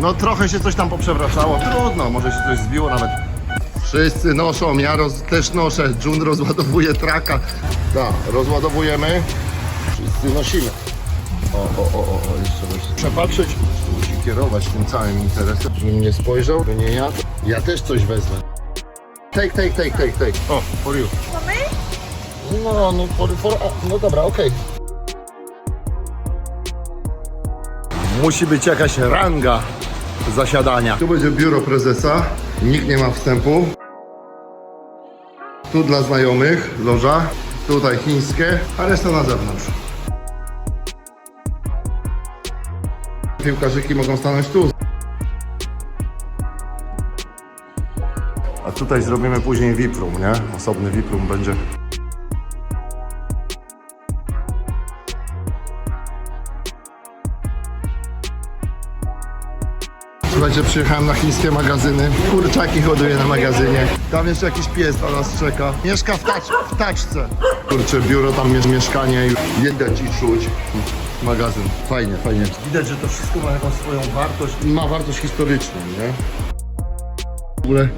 No trochę się coś tam poprzewracało, trudno, może się coś zbiło nawet. Wszyscy noszą, ja roz, też noszę, Jun rozładowuje traka. Tak, rozładowujemy, wszyscy nosimy. O, o, o, o, o jeszcze musi przepatrzeć, musi kierować tym całym interesem. Żebym nie spojrzał, to nie ja, ja też coś wezmę. Take, take, take, take, take. O, for you. No, no, for, for, no dobra, okej. Musi być jakaś ranga zasiadania. Tu będzie biuro prezesa, nikt nie ma wstępu. Tu dla znajomych, loża. Tutaj chińskie, a reszta na zewnątrz. Piłkarzyki mogą stanąć tu. A tutaj zrobimy później VIP room, nie? Osobny VIP room będzie. Słuchajcie, przyjechałem na chińskie magazyny. Kurczaki hoduję na magazynie. Tam jeszcze jakiś pies na nas czeka. Mieszka w, tacz, w taczce. Kurczę, biuro tam jest mieszkanie i widać i czuć. Magazyn. Fajnie, fajnie. Widać, że to wszystko ma jakąś swoją wartość. Ma wartość historyczną, nie? W ogóle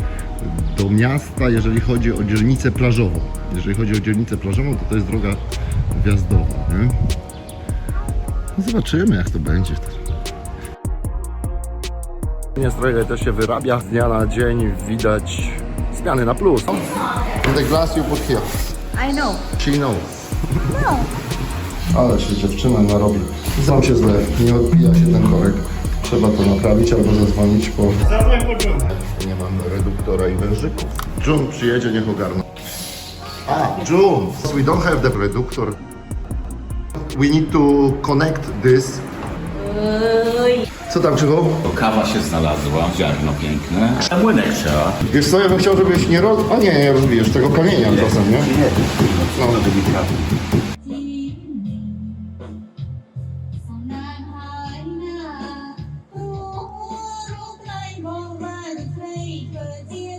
do miasta, jeżeli chodzi o dzielnicę plażową. Jeżeli chodzi o dzielnicę plażową, to to jest droga wjazdowa, nie? No Zobaczymy, jak to będzie. Stroje też się wyrabia z dnia na dzień, widać zmiany na plus. The glass you put here. I know. She knows. No. Ale się dziewczyna narobi. Znam się źle, nie odbija się ten korek. Trzeba to naprawić albo zadzwonić po... Nie mam reduktora i wężyków. June przyjedzie, niech ogarną. A, June! We don't have the reduktor. We need to connect this. Co tam, Krzychu? Kawa się znalazła, ziarno piękne. A młynek trzeba. Wiesz co, ja bym chciał, żebyś nie roz... A nie, nie rozbijesz tego kamienia czasem, nie? No. Dear